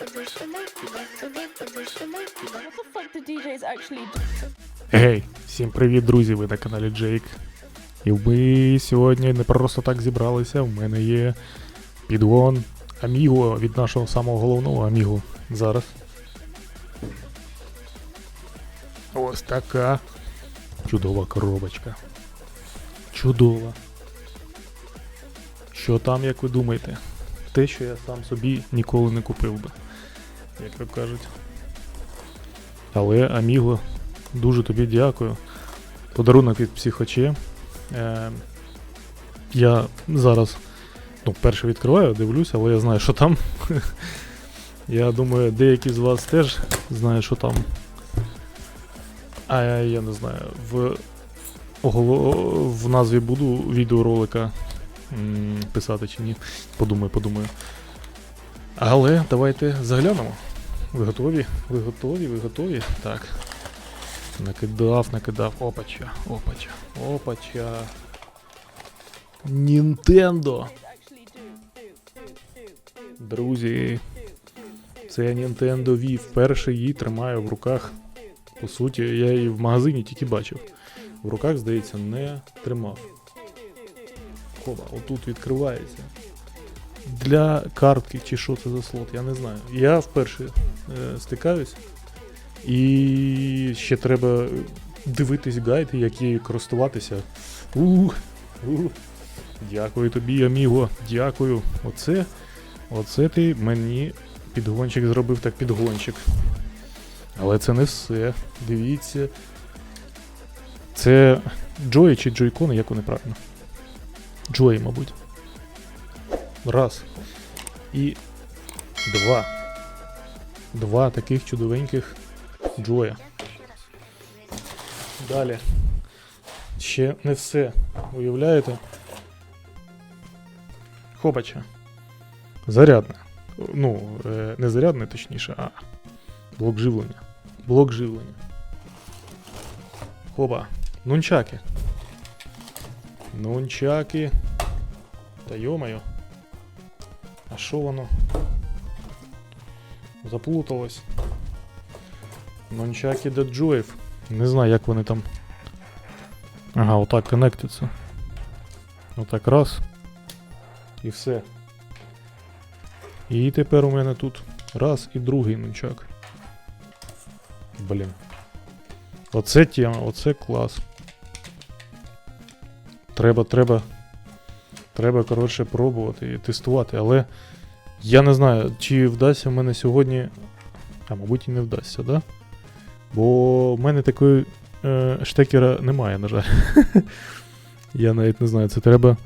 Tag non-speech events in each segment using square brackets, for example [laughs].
What the всім привіт, друзі! Ви на каналі Джейк. І ми сьогодні не просто так зібралися. У мене є підгон Аміго від нашого самого головного Аміго. Зараз. Ось така чудова коробочка. Чудова. Що там, як ви думаєте? Те, що я сам собі ніколи не купив би, як то кажуть. Але Аміго Дуже тобі дякую. Подарунок від психоче. Е, я зараз ну, перше відкриваю, дивлюся, але я знаю, що там. [laughs] я думаю, деякі з вас теж знають, що там. А я, я не знаю. В, в назві буду відеоролика писати чи ні. Подумаю, подумаю. Але давайте заглянемо. Ви готові? Ви готові? Ви готові? Так. Накидав, накидав. Опача, опача, опача. Нінтендо. Друзі, це Nintendo Wii. Вперше її тримаю в руках. По суті, я її в магазині тільки бачив. В руках, здається, не тримав. Хоба, отут відкривається. Для картки чи що це за слот, я не знаю. Я вперше е, стикаюсь. І ще треба дивитись гайди, як її користуватися. Ух, ух. Дякую тобі, Аміго. Дякую. Оце, оце ти мені підгончик зробив так підгончик. Але це не все. Дивіться. Це Джої чи Джойкони, як вони правильно? Джої, мабуть. Раз. І два. Два таких чудовеньких Джоя. Далі. Ще не все. Уявляєте? Хопача. Зарядне. Ну, е, не зарядне, точніше, а блок живлення. Блок живлення. Хоба. Нунчаки. Нунчаки. Та йомайо. А що воно? Заплуталось. Нунчаки до джоїв. Не знаю, як вони там. Ага, отак коннектиться. Отак раз. І все. І тепер у мене тут раз і другий нунчак. Блін. Оце тема, оце клас. Треба, треба. Треба, коротше, пробувати і тестувати, але я не знаю, чи вдасться в мене сьогодні. А, мабуть, і не вдасться, да? Бо в мене такої е, штекера немає, на жаль. [laughs] я навіть не знаю, це треба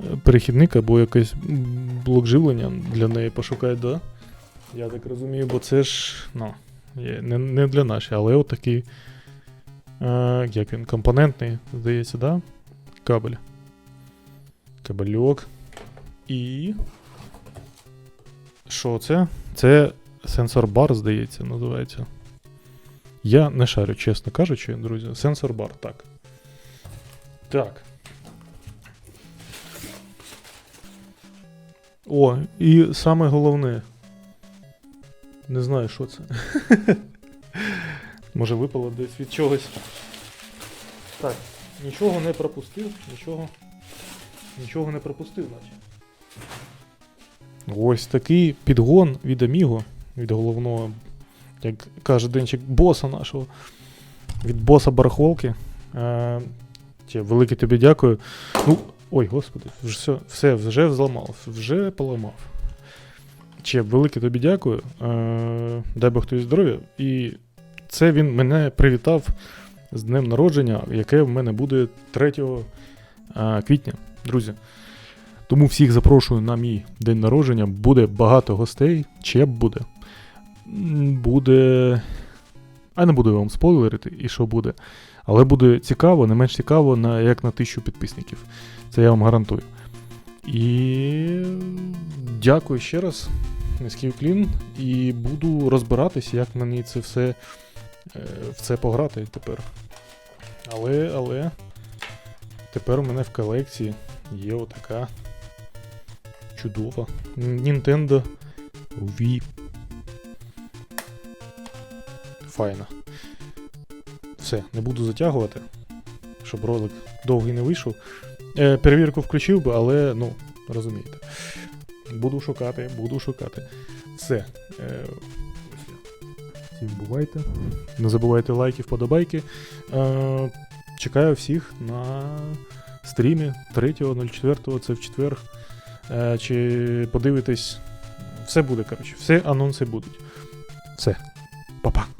е, перехідник або якийсь м, блок живлення для неї пошукати, да? Я так розумію, бо це ж, ну, не, не для нашої, але от такий. Е, як він, компонентний, здається, да? Кабель. Кабельок. І. Що це? Це сенсор бар, здається, називається. Я не шарю, чесно кажучи, друзі. Сенсор бар, так. Так. О, і саме головне. Не знаю, що це. [laughs] Може випало десь від чогось. Так, нічого не пропустив, нічого. Нічого не пропустив, наче. Ось такий підгон від Аміго, від головного, як каже Денчик, боса нашого. Від боса барахолки. Е, велике тобі дякую. Ну, ой, господи, вже все, все вже зламав, вже поламав. Ще велике тобі дякую. Е, дай Бог тобі здоров'я. І це він мене привітав з днем народження, яке в мене буде 3 е, квітня, друзі. Тому всіх запрошую на мій день народження. Буде багато гостей. Чеп буде. Буде. А не буду вам спойлерити, і що буде. Але буде цікаво, не менш цікаво, на, як на тисячу підписників. Це я вам гарантую. І дякую ще раз. Низький уклін. І буду розбиратися, як мені це все е, в це пограти тепер. Але, але. Тепер у мене в колекції є отака чудова Nintendo Wii файно. Все, не буду затягувати, щоб ролик довгий не вийшов. Е, перевірку включив би, але, ну, розумієте. Буду шукати, буду шукати. Все. Е, всім бувайте. Не забувайте лайки, вподобайки. Е, чекаю всіх на стрімі 3.04, це в четвер. Е, чи подивитесь. Все буде, коротше. Все анонси будуть. Все. Па-па.